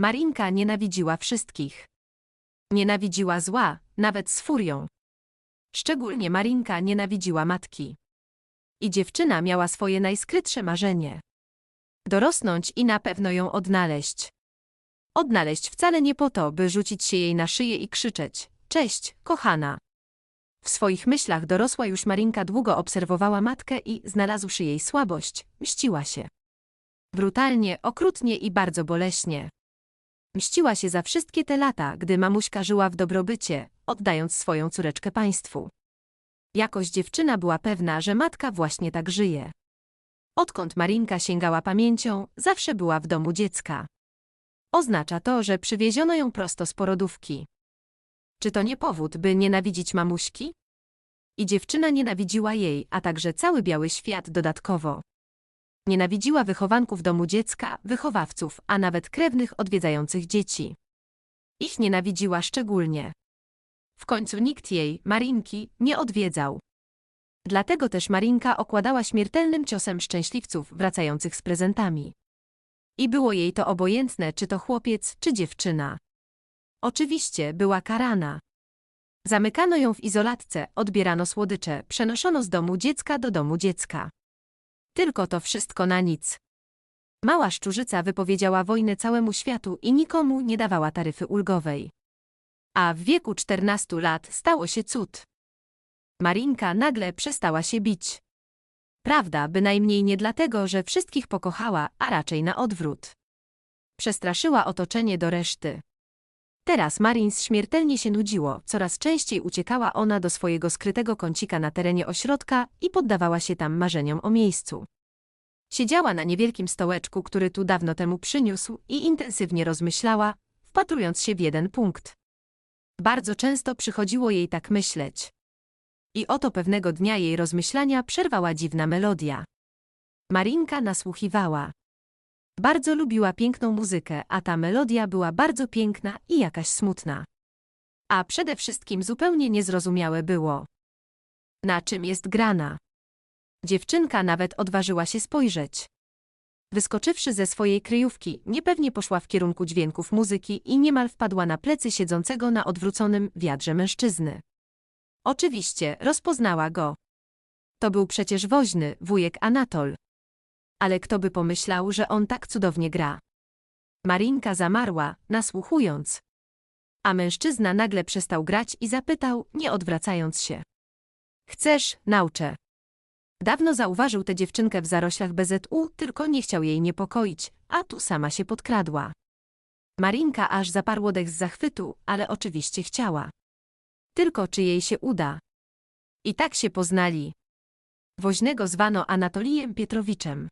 Marinka nienawidziła wszystkich. Nienawidziła zła, nawet z furią. Szczególnie Marinka nienawidziła matki. I dziewczyna miała swoje najskrytsze marzenie. Dorosnąć i na pewno ją odnaleźć. Odnaleźć wcale nie po to, by rzucić się jej na szyję i krzyczeć: Cześć, kochana. W swoich myślach dorosła już Marinka długo obserwowała matkę i, znalazłszy jej słabość, mściła się. Brutalnie, okrutnie i bardzo boleśnie. Mściła się za wszystkie te lata, gdy mamuśka żyła w dobrobycie, oddając swoją córeczkę państwu. Jakoś dziewczyna była pewna, że matka właśnie tak żyje. Odkąd Marinka sięgała pamięcią, zawsze była w domu dziecka. Oznacza to, że przywieziono ją prosto z porodówki. Czy to nie powód, by nienawidzić mamuśki? I dziewczyna nienawidziła jej, a także cały biały świat dodatkowo. Nienawidziła wychowanków domu dziecka, wychowawców, a nawet krewnych odwiedzających dzieci. Ich nienawidziła szczególnie. W końcu nikt jej, Marinki, nie odwiedzał. Dlatego też Marinka okładała śmiertelnym ciosem szczęśliwców wracających z prezentami. I było jej to obojętne, czy to chłopiec, czy dziewczyna. Oczywiście była karana. Zamykano ją w izolatce, odbierano słodycze, przenoszono z domu dziecka do domu dziecka. Tylko to wszystko na nic. Mała szczurzyca wypowiedziała wojnę całemu światu i nikomu nie dawała taryfy ulgowej. A w wieku 14 lat stało się cud. Marinka nagle przestała się bić. Prawda, bynajmniej nie dlatego, że wszystkich pokochała, a raczej na odwrót. Przestraszyła otoczenie do reszty. Teraz Marins śmiertelnie się nudziło, coraz częściej uciekała ona do swojego skrytego kącika na terenie ośrodka i poddawała się tam marzeniom o miejscu. Siedziała na niewielkim stołeczku, który tu dawno temu przyniósł i intensywnie rozmyślała, wpatrując się w jeden punkt. Bardzo często przychodziło jej tak myśleć. I oto pewnego dnia jej rozmyślania przerwała dziwna melodia. Marinka nasłuchiwała. Bardzo lubiła piękną muzykę, a ta melodia była bardzo piękna i jakaś smutna. A przede wszystkim zupełnie niezrozumiałe było. Na czym jest grana? Dziewczynka nawet odważyła się spojrzeć. Wyskoczywszy ze swojej kryjówki, niepewnie poszła w kierunku dźwięków muzyki i niemal wpadła na plecy siedzącego na odwróconym wiadrze mężczyzny. Oczywiście, rozpoznała go. To był przecież woźny, wujek Anatol. Ale kto by pomyślał, że on tak cudownie gra. Marinka zamarła, nasłuchując. A mężczyzna nagle przestał grać i zapytał, nie odwracając się. Chcesz, nauczę. Dawno zauważył tę dziewczynkę w zaroślach BZU, tylko nie chciał jej niepokoić, a tu sama się podkradła. Marinka aż zaparło dech z zachwytu, ale oczywiście chciała. Tylko czy jej się uda. I tak się poznali. Woźnego zwano Anatolijem Pietrowiczem.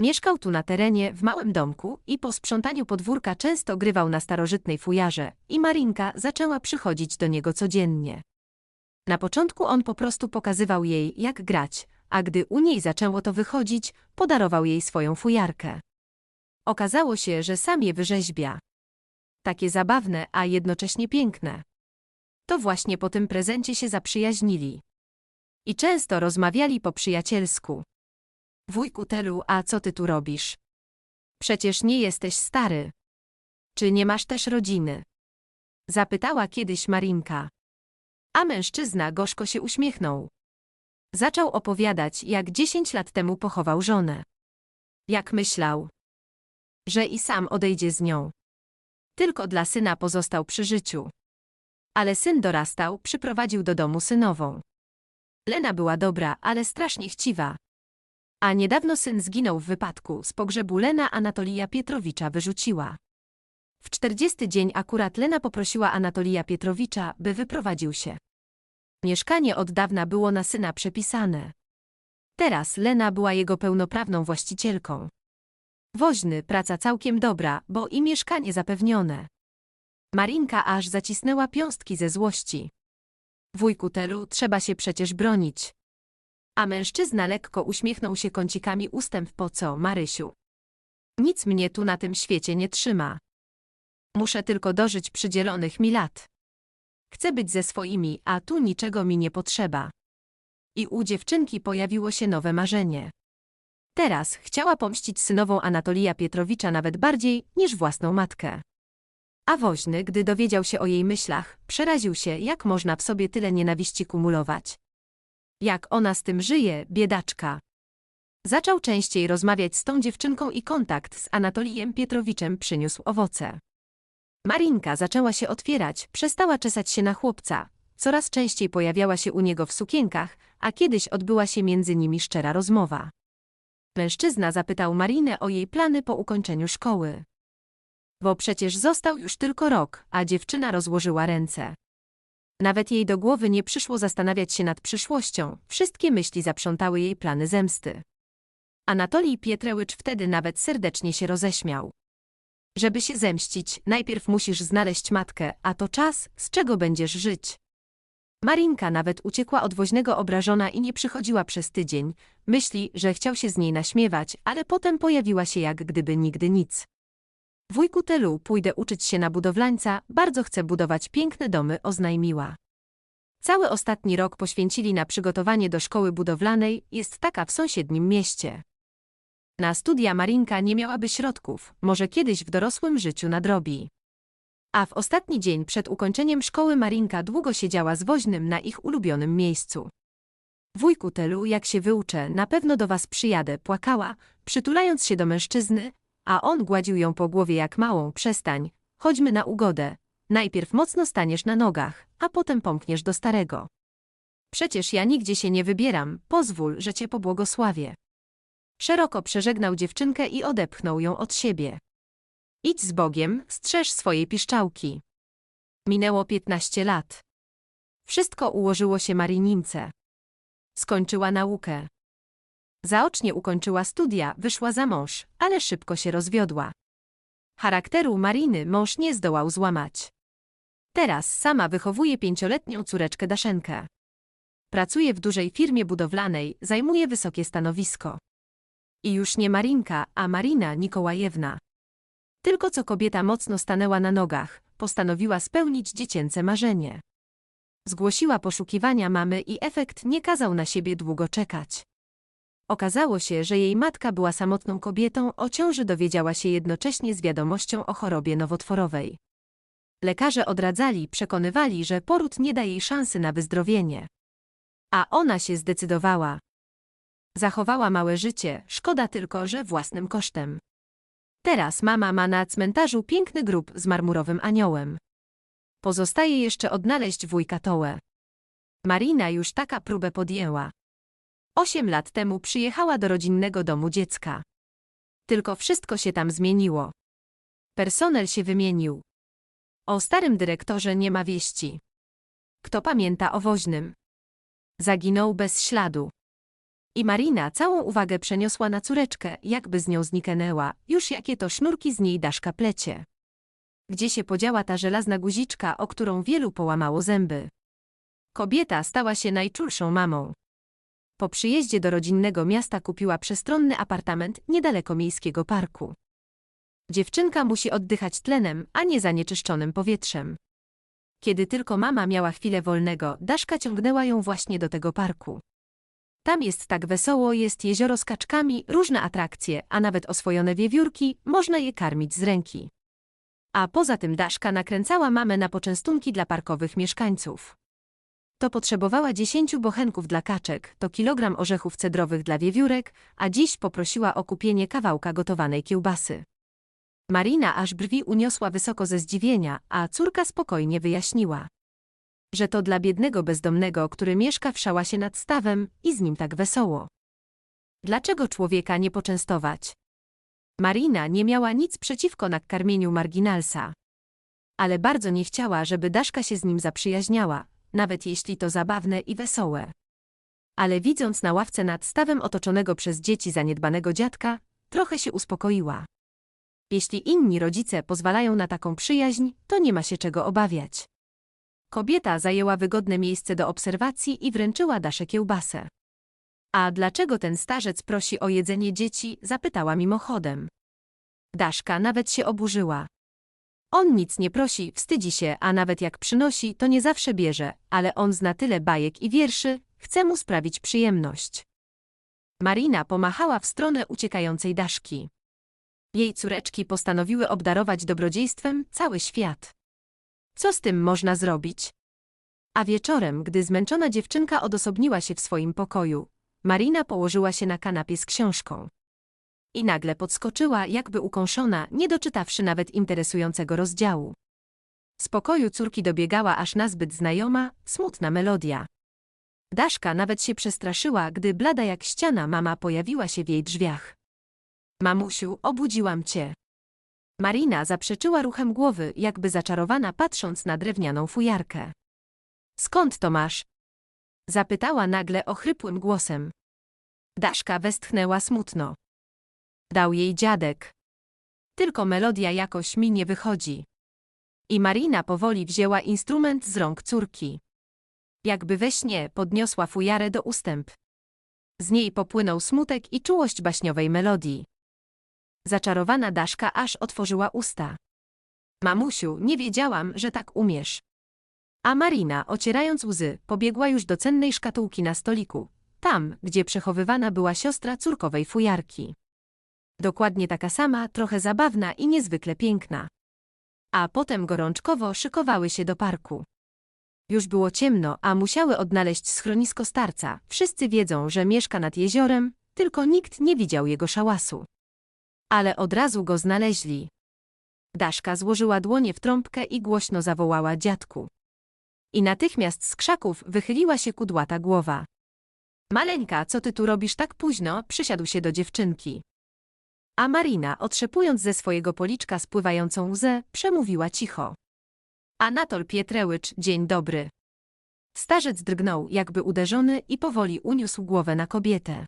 Mieszkał tu na terenie, w małym domku i po sprzątaniu podwórka często grywał na starożytnej fujarze i Marinka zaczęła przychodzić do niego codziennie. Na początku on po prostu pokazywał jej, jak grać, a gdy u niej zaczęło to wychodzić, podarował jej swoją fujarkę. Okazało się, że sam je wyrzeźbia. Takie zabawne, a jednocześnie piękne. To właśnie po tym prezencie się zaprzyjaźnili. I często rozmawiali po przyjacielsku. Wujku Telu, a co ty tu robisz? Przecież nie jesteś stary. Czy nie masz też rodziny? Zapytała kiedyś Marinka. A mężczyzna gorzko się uśmiechnął. Zaczął opowiadać, jak dziesięć lat temu pochował żonę. Jak myślał, że i sam odejdzie z nią. Tylko dla syna pozostał przy życiu. Ale syn dorastał, przyprowadził do domu synową. Lena była dobra, ale strasznie chciwa. A niedawno syn zginął w wypadku, z pogrzebu Lena Anatolija Pietrowicza wyrzuciła. W czterdziesty dzień akurat Lena poprosiła Anatolija Pietrowicza, by wyprowadził się. Mieszkanie od dawna było na syna przepisane. Teraz Lena była jego pełnoprawną właścicielką. Woźny, praca całkiem dobra, bo i mieszkanie zapewnione. Marinka aż zacisnęła piąstki ze złości. Wujku Telu, trzeba się przecież bronić. A mężczyzna lekko uśmiechnął się kącikami ustęp po co, Marysiu. Nic mnie tu na tym świecie nie trzyma. Muszę tylko dożyć przydzielonych mi lat. Chcę być ze swoimi, a tu niczego mi nie potrzeba. I u dziewczynki pojawiło się nowe marzenie. Teraz chciała pomścić synową Anatolija Pietrowicza nawet bardziej niż własną matkę. A woźny, gdy dowiedział się o jej myślach, przeraził się, jak można w sobie tyle nienawiści kumulować. Jak ona z tym żyje, biedaczka. Zaczął częściej rozmawiać z tą dziewczynką i kontakt z Anatolijem Pietrowiczem przyniósł owoce. Marinka zaczęła się otwierać, przestała czesać się na chłopca, coraz częściej pojawiała się u niego w sukienkach, a kiedyś odbyła się między nimi szczera rozmowa. Mężczyzna zapytał Marinę o jej plany po ukończeniu szkoły. Bo przecież został już tylko rok, a dziewczyna rozłożyła ręce. Nawet jej do głowy nie przyszło zastanawiać się nad przyszłością, wszystkie myśli zaprzątały jej plany zemsty. Anatolij Pietrełycz wtedy nawet serdecznie się roześmiał. Żeby się zemścić, najpierw musisz znaleźć matkę, a to czas, z czego będziesz żyć. Marinka nawet uciekła od woźnego obrażona i nie przychodziła przez tydzień. Myśli, że chciał się z niej naśmiewać, ale potem pojawiła się jak gdyby nigdy nic. Wujku Telu, pójdę uczyć się na budowlańca, bardzo chcę budować piękne domy, oznajmiła. Cały ostatni rok poświęcili na przygotowanie do szkoły budowlanej, jest taka w sąsiednim mieście. Na studia Marinka nie miałaby środków, może kiedyś w dorosłym życiu nadrobi. A w ostatni dzień przed ukończeniem szkoły Marinka długo siedziała z woźnym na ich ulubionym miejscu. Wujku Telu, jak się wyuczę, na pewno do was przyjadę, płakała, przytulając się do mężczyzny, a on gładził ją po głowie jak małą, przestań, chodźmy na ugodę. Najpierw mocno staniesz na nogach, a potem pomkniesz do starego. Przecież ja nigdzie się nie wybieram, pozwól, że cię pobłogosławię. Szeroko przeżegnał dziewczynkę i odepchnął ją od siebie. Idź z Bogiem, strzeż swojej piszczałki. Minęło piętnaście lat. Wszystko ułożyło się Marinince. Skończyła naukę. Zaocznie ukończyła studia, wyszła za mąż, ale szybko się rozwiodła. Charakteru Mariny mąż nie zdołał złamać. Teraz sama wychowuje pięcioletnią córeczkę Daszenkę. Pracuje w dużej firmie budowlanej, zajmuje wysokie stanowisko. I już nie Marinka, a Marina Nikołajewna. Tylko co kobieta mocno stanęła na nogach, postanowiła spełnić dziecięce marzenie. Zgłosiła poszukiwania mamy i efekt nie kazał na siebie długo czekać. Okazało się, że jej matka była samotną kobietą, o ciąży dowiedziała się jednocześnie z wiadomością o chorobie nowotworowej. Lekarze odradzali, przekonywali, że poród nie da jej szansy na wyzdrowienie. A ona się zdecydowała. Zachowała małe życie, szkoda tylko, że własnym kosztem. Teraz mama ma na cmentarzu piękny grób z marmurowym aniołem. Pozostaje jeszcze odnaleźć wujka Tołę. Marina już taka próbę podjęła. Osiem lat temu przyjechała do rodzinnego domu dziecka. Tylko wszystko się tam zmieniło. Personel się wymienił. O starym dyrektorze nie ma wieści. Kto pamięta o woźnym? Zaginął bez śladu. I Marina całą uwagę przeniosła na córeczkę, jakby z nią zniknęła, już jakie to sznurki z niej Daszka plecie. Gdzie się podziała ta żelazna guziczka, o którą wielu połamało zęby? Kobieta stała się najczulszą mamą. Po przyjeździe do rodzinnego miasta kupiła przestronny apartament niedaleko miejskiego parku. Dziewczynka musi oddychać tlenem, a nie zanieczyszczonym powietrzem. Kiedy tylko mama miała chwilę wolnego, Daszka ciągnęła ją właśnie do tego parku. Tam jest tak wesoło, jest jezioro z kaczkami, różne atrakcje, a nawet oswojone wiewiórki, można je karmić z ręki. A poza tym Daszka nakręcała mamę na poczęstunki dla parkowych mieszkańców. To potrzebowała dziesięciu bochenków dla kaczek, to kilogram orzechów cedrowych dla wiewiórek, a dziś poprosiła o kupienie kawałka gotowanej kiełbasy. Marina aż brwi uniosła wysoko ze zdziwienia, a córka spokojnie wyjaśniła że to dla biednego bezdomnego, który mieszka w szałasie nad stawem i z nim tak wesoło. Dlaczego człowieka nie poczęstować? Marina nie miała nic przeciwko nakarmieniu marginalsa. Ale bardzo nie chciała, żeby Daszka się z nim zaprzyjaźniała, nawet jeśli to zabawne i wesołe. Ale widząc na ławce nad stawem otoczonego przez dzieci zaniedbanego dziadka, trochę się uspokoiła. Jeśli inni rodzice pozwalają na taką przyjaźń, to nie ma się czego obawiać. Kobieta zajęła wygodne miejsce do obserwacji i wręczyła Dasze kiełbasę. A dlaczego ten starzec prosi o jedzenie dzieci, zapytała mimochodem. Daszka nawet się oburzyła. On nic nie prosi, wstydzi się, a nawet jak przynosi, to nie zawsze bierze, ale on zna tyle bajek i wierszy, chce mu sprawić przyjemność. Marina pomachała w stronę uciekającej Daszki. Jej córeczki postanowiły obdarować dobrodziejstwem cały świat. Co z tym można zrobić? A wieczorem, gdy zmęczona dziewczynka odosobniła się w swoim pokoju, Marina położyła się na kanapie z książką. I nagle podskoczyła, jakby ukąszona, nie doczytawszy nawet interesującego rozdziału. Z pokoju córki dobiegała aż nazbyt znajoma, smutna melodia. Daszka nawet się przestraszyła, gdy blada jak ściana mama pojawiła się w jej drzwiach. Mamusiu, obudziłam cię. Marina zaprzeczyła ruchem głowy, jakby zaczarowana patrząc na drewnianą fujarkę. Skąd to masz? Zapytała nagle ochrypłym głosem. Daszka westchnęła smutno. Dał jej dziadek. Tylko melodia jakoś mi nie wychodzi. I Marina powoli wzięła instrument z rąk córki. Jakby we śnie podniosła fujarę do ustęp. Z niej popłynął smutek i czułość baśniowej melodii. Zaczarowana Daszka aż otworzyła usta. Mamusiu, nie wiedziałam, że tak umiesz. A Marina, ocierając łzy, pobiegła już do cennej szkatułki na stoliku, tam, gdzie przechowywana była siostra córkowej fujarki. Dokładnie taka sama, trochę zabawna i niezwykle piękna. A potem gorączkowo szykowały się do parku. Już było ciemno, a musiały odnaleźć schronisko starca. Wszyscy wiedzą, że mieszka nad jeziorem, tylko nikt nie widział jego szałasu. Ale od razu go znaleźli. Daszka złożyła dłonie w trąbkę i głośno zawołała dziadku. I natychmiast z krzaków wychyliła się kudłata głowa. Maleńka, co ty tu robisz tak późno? Przysiadł się do dziewczynki. A Marina, otrzepując ze swojego policzka spływającą łzę, przemówiła cicho. Anatol Pietrełycz, dzień dobry. Starzec drgnął, jakby uderzony i powoli uniósł głowę na kobietę.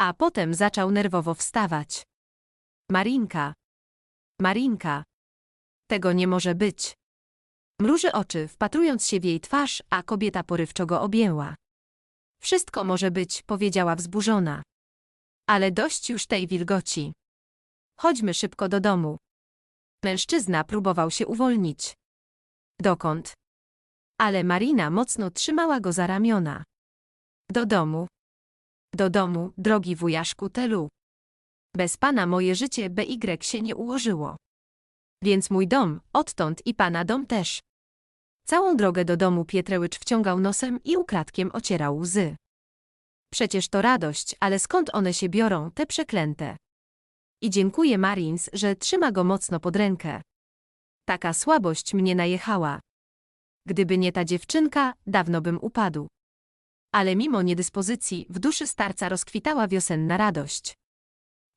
A potem zaczął nerwowo wstawać. Marinka. Marinka. Tego nie może być. Mruży oczy, wpatrując się w jej twarz, a kobieta porywczo go objęła. Wszystko może być, powiedziała wzburzona. Ale dość już tej wilgoci. Chodźmy szybko do domu. Mężczyzna próbował się uwolnić. Dokąd? Ale Marina mocno trzymała go za ramiona. Do domu. Do domu, drogi wujaszku Telu. Bez pana moje życie BY się nie ułożyło. Więc mój dom, odtąd i pana dom też. Całą drogę do domu Pietrełycz wciągał nosem i ukradkiem ocierał łzy. Przecież to radość, ale skąd one się biorą, te przeklęte? I dziękuję Marins, że trzyma go mocno pod rękę. Taka słabość mnie najechała. Gdyby nie ta dziewczynka, dawno bym upadł. Ale mimo niedyspozycji, w duszy starca rozkwitała wiosenna radość.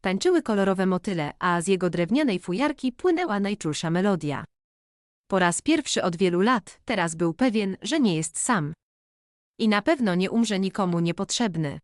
Tańczyły kolorowe motyle, a z jego drewnianej fujarki płynęła najczulsza melodia. Po raz pierwszy od wielu lat, teraz był pewien, że nie jest sam. I na pewno nie umrze nikomu niepotrzebny.